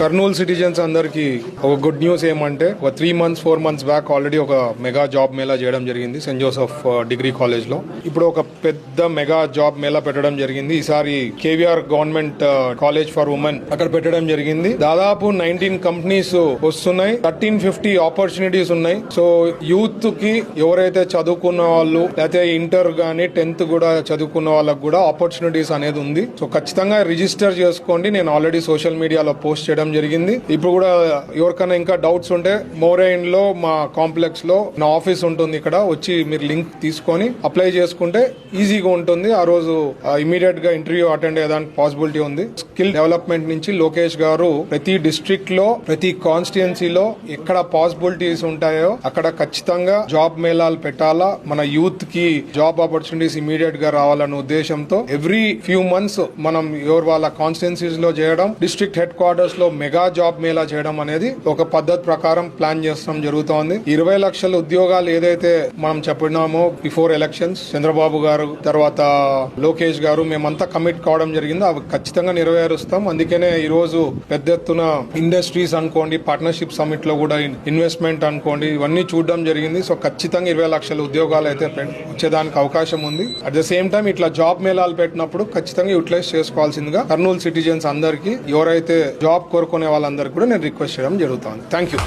Kurnool citizens అందరికి ఒక good news ఏమంటే ఒక three months four months back already ఒక మెగా జాబ్ మేళా చేయడం జరిగింది సెయింట్ జోసెఫ్ డిగ్రీ కాలేజ్లో. ఇప్పుడు ఒక పెద్ద మెగా జాబ్ మేళా పెట్టడం జరిగింది. ఈసారి KVR government college for women అక్కడ పెట్టడం జరిగింది. దాదాపు నైన్టీన్ కంపెనీస్ వస్తున్నాయి. థర్టీన్ ఫిఫ్టీ ఆపర్చునిటీస్ ఉన్నాయి. సో యూత్కి ఎవరైతే చదువుకున్న వాళ్ళు లేకపోతే ఇంటర్ గానీ టెన్త్ కూడా చదువుకున్న వాళ్ళకి కూడా ఆపర్చునిటీస్ అనేది ఉంది. సో ఖచ్చితంగా రిజిస్టర్ చేసుకోండి. నేను ఆల్రెడీ సోషల్ మీడియాలో పోస్ట్ చేయడం జరిగింది. ఇప్పుడు కూడా ఎవరికైనా ఇంకా డౌట్స్ ఉంటే మోరైన్లో మా కాంప్లెక్స్లో నా ఆఫీస్ ఉంటుంది ఇక్కడ. వచ్చి మీరు లింక్ తీసుకొని అప్లై చేసుకుంటే ఈజీగా ఉంటుంది. ఆ రోజు ఇమీడియట్గా ఇంటర్వ్యూ అటెండ్ అయ్యేదానికి పాసిబిలిటీ ఉంది. స్కిల్ డెవలప్మెంట్ నుంచి లోకేష్ గారు ప్రతి డిస్ట్రిక్ట్లో ప్రతి కాన్స్టిట్యున్సీలో ఎక్కడ పాసిబిలిటీస్ ఉంటాయో అక్కడ ఖచ్చితంగా జాబ్ మేళాలు పెట్టాలా. మన యూత్కి జాబ్ ఆపర్చునిటీస్ ఇమీడియట్గా రావాలనే ఉద్దేశంతో ఎవ్రీ ఫ్యూ మంత్స్ మనం ఎవరు వాళ్ళ కాన్స్టిట్యున్సీస్లో చేయడం డిస్ట్రిక్ట్ హెడ్ క్వార్టర్స్లో మెగా జాబ్ మేళా చేయడం అనేది ఒక పద్ధతి ప్రకారం ప్లాన్ చేస్తాం జరుగుతోంది. ఇరవై లక్షల ఉద్యోగాలు ఏదైతే మనం చెప్పినామో బిఫోర్ ఎలక్షన్స్ చంద్రబాబు గారు తర్వాత లోకేష్ గారు మేమంతా కమిట్ కావడం జరిగింది. అవి ఖచ్చితంగా నెరవేరుస్తాం. అందుకనే ఈ రోజు పెద్ద ఎత్తున ఇండస్ట్రీస్ అనుకోండి పార్ట్నర్షిప్ సమిట్లో కూడా ఇన్వెస్ట్మెంట్ అనుకోండి ఇవన్నీ చూడడం జరిగింది. సో ఖచ్చితంగా ఇరవై లక్షల ఉద్యోగాలు అయితే వచ్చేదానికి అవకాశం ఉంది. అట్ ద సేమ్ టైం ఇట్లా జాబ్ మేళాలు పెట్టినప్పుడు ఖచ్చితంగా యూటిలైజ్ చేసుకోవాల్సిందిగా కర్నూలు సిటిజన్స్ అందరికీ ఎవరైతే జాబ్ కొరకు కోరుకునే వాళ్ళందరికీ కూడా నేను రిక్వెస్ట్ చేయడం జరుగుతుంది. Thank you